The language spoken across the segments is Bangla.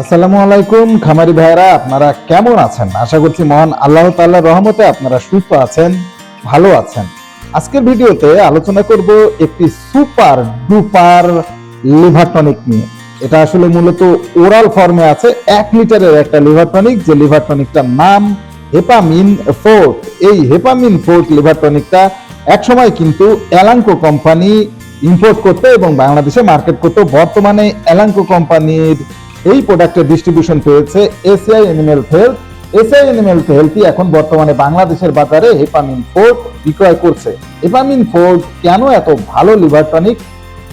আসসালামু আলাইকুম, খামারি ভাইরা আপনারা কেমন আছেন? আশা করছি মহান আল্লাহ তাআলার রহমতে আপনারা সুস্থ আছেন, ভালো আছেন। আজকের ভিডিওতে আলোচনা করব একটি সুপার ডুপার লিভার টনিক নিয়ে। এটা আসলে মূলত ওরাল ফর্মে আছে, এক লিটারের একটা লিভার টনিক, যে লিভার টনিকটার নাম হেপামিন ফোর্ট। এই হেপামিন ফোর্ট লিভার টনিকটা একসময় কিন্তু এলাঙ্কো কোম্পানি ইম্পোর্ট করতে এবং বাংলাদেশে মার্কেট করতে। বর্তমানে এলাঙ্কো কোম্পানির এই প্রোডাক্টের ডিস্ট্রিবিউশন পেয়েছে ACI animal health ACI animal হেলথই এখন বর্তমানে বাংলাদেশের বাজারে হেপামিন ফোর্ট বিক্রয় করছে। হেপামিন ফোর্ট কেন এত ভালো লিভার টনিক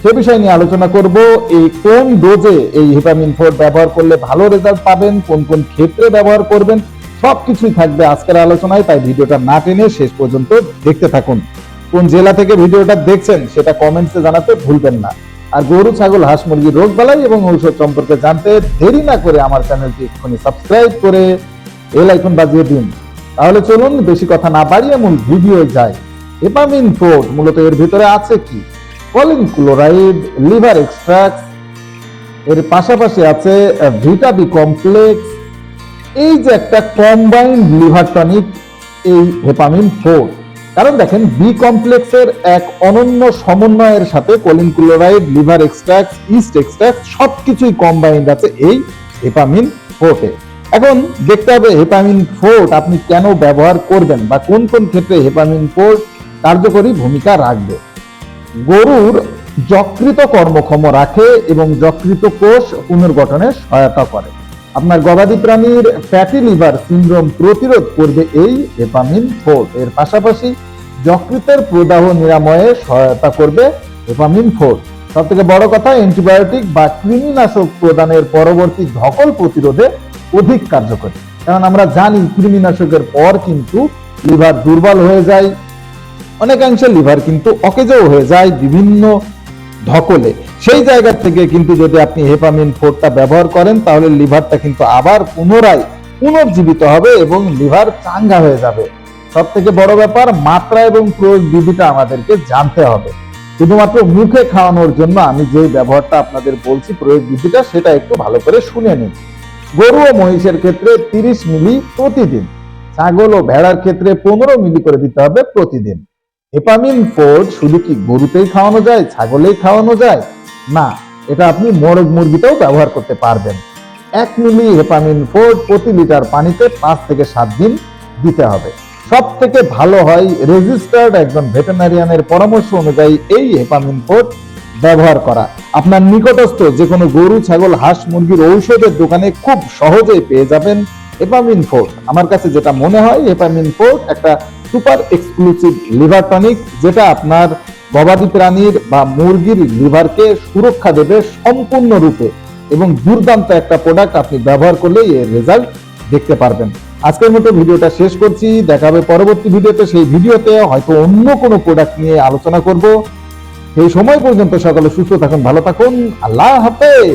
সে বিষয় নিয়ে আলোচনা করব। এই কোন ডোজে এই হেপামিন ফোর্ট ব্যবহার করলে ভালো রেজাল্ট পাবেন? কোন কোন ক্ষেত্রে ব্যবহার করবেন? সবকিছুই থাকবে আজকের আলোচনায়, তাই ভিডিওটা না টেনে শেষ পর্যন্ত দেখতে থাকুন। কোন জেলা থেকে ভিডিওটা দেখছেন, সেটা কমেন্টসে জানাতে ভুলবেন না। আর গরু, ছাগল, হাঁস মুরগির রোগ বালাই এবং ঔষধ সম্পর্কে জানতে দেরি না করে আমার চ্যানেলটি এক্ষুনি সাবস্ক্রাইব করে এল আইকন বাজিয়ে দিন। তাহলে চলুন বেশি কথা না বাড়িয়ে মূল ভিডিও যাই। হেপামিন ফোর্ট মূলত এর ভিতরে আছে কি? কলিন ক্লোরাইড, লিভার এক্সট্রাক্ট এর পাশাপাশি আছে ভিটা বি কমপ্লেক্স। এই যে একটা কম্বাইন্ড লিভার টনিক, এই হেপামিন ফোর। কারণ দেখেন বি কমপ্লেক্সের এক অনন্য সমন্বয়ের সাথে choline chloride liver extract, yeast extract সবকিছুই কম্বাইন্ড আছে এই হেপামিন ফোর্টে। এখন দেখতে হবে হেপামিন ফোর্ট আপনি কেন ব্যবহার করবেন বা কোন কোন ক্ষেত্রে হেপামিন ফোর্ট কার্যকরী ভূমিকা রাখবে। গরুর যকৃত কর্মক্ষম রাখে এবং যকৃত কোষ পুনর্গঠনে সহায়তা করে। আপনার গবাদি প্রাণীর ফ্যাটি লিভার সিন্ড্রোম প্রতিরোধ করবে এই হেপামিন ফোর এর পাশাপাশি যকৃতের প্রদাহ নিরাময়ে সহায়তা করবে হেপামিন ফোর সব থেকে বড় কথা অ্যান্টিবায়োটিক বা কৃমিনাশক প্রদানের পরবর্তী ধকল প্রতিরোধে অধিক কার্যকরী। কারণ আমরা জানি কৃমিনাশকের পর কিন্তু লিভার দুর্বল হয়ে যায়। অনেকাংশে লিভার কিন্তু অকেজও হয়ে যায়। বিভিন্ন ধকলে। সেই জায়গা থেকে কিন্তু যদি আপনি হেপামিন ফোরটা ব্যবহার করেন, তাহলে লিভারটা কিন্তু আবার পুনরায় পুনর্জীবিত হবে এবং লিভার চাঙ্গা হয়ে যাবে। সব থেকে বড় ব্যাপার, মাত্রা এবং প্রয়োগ বিধিটা আমাদেরকে জানতে হবে। শুধুমাত্র মুখে খাওয়ানোর জন্য আমি যে ব্যবহারটা আপনাদের বলছি প্রয়োগ বিধিটা, সেটা একটু ভালো করে শুনে নিন। গরু ও মহিষের ক্ষেত্রে তিরিশ মিলি প্রতিদিন। ছাগল ও ভেড়ার ক্ষেত্রে পনেরো মিলি করে দিতে হবে প্রতিদিন। হেপামিন ফোর্ড শুধু কি গরুতেই খাওয়ানো যায়, ছাগলেই খাওয়ানো যায়? না, এটা আপনি মোরগ মুরগিতেও ব্যবহার করতে পারবেন। এক মিলি হেপামিন ফোর্ড প্রতি লিটার পানিতে পাঁচ থেকে সাত দিন দিতে হবে। সব থেকে ভালো হয় রেজিস্টার্ড একজন ভেটেনারিয়ানের পরামর্শ অনুযায়ী এই হেপামিন ফোর্ড ব্যবহার করা। আপনার নিকটস্থ যে কোনো গরু, ছাগল, হাঁস, মুরগির ঔষধের দোকানে খুব সহজেই পেয়ে যাবেন হেপামিন ফোর্ট আমার কাছে যেটা মনে হয় হেপামিন ফোর্ট একটা সুপার এক্সক্লুসিভ লিভার টনিক, যেটা আপনার গবাদি প্রাণীর বা মুরগির লিভারকে সুরক্ষা দেবে সম্পূর্ণরূপে এবং দুর্দান্ত একটা প্রোডাক্ট আপনি ব্যবহার করলে এর রেজাল্ট দেখতে পারবেন। আজকের মতো ভিডিওটা শেষ করছি। দেখা হবে পরবর্তী ভিডিওতে। সেই ভিডিওতে হয়তো অন্য কোনো প্রোডাক্ট নিয়ে আলোচনা করব। সেই সময় পর্যন্ত সকলে সুস্থ থাকুন, ভালো থাকুন। আল্লাহ হাফেজ!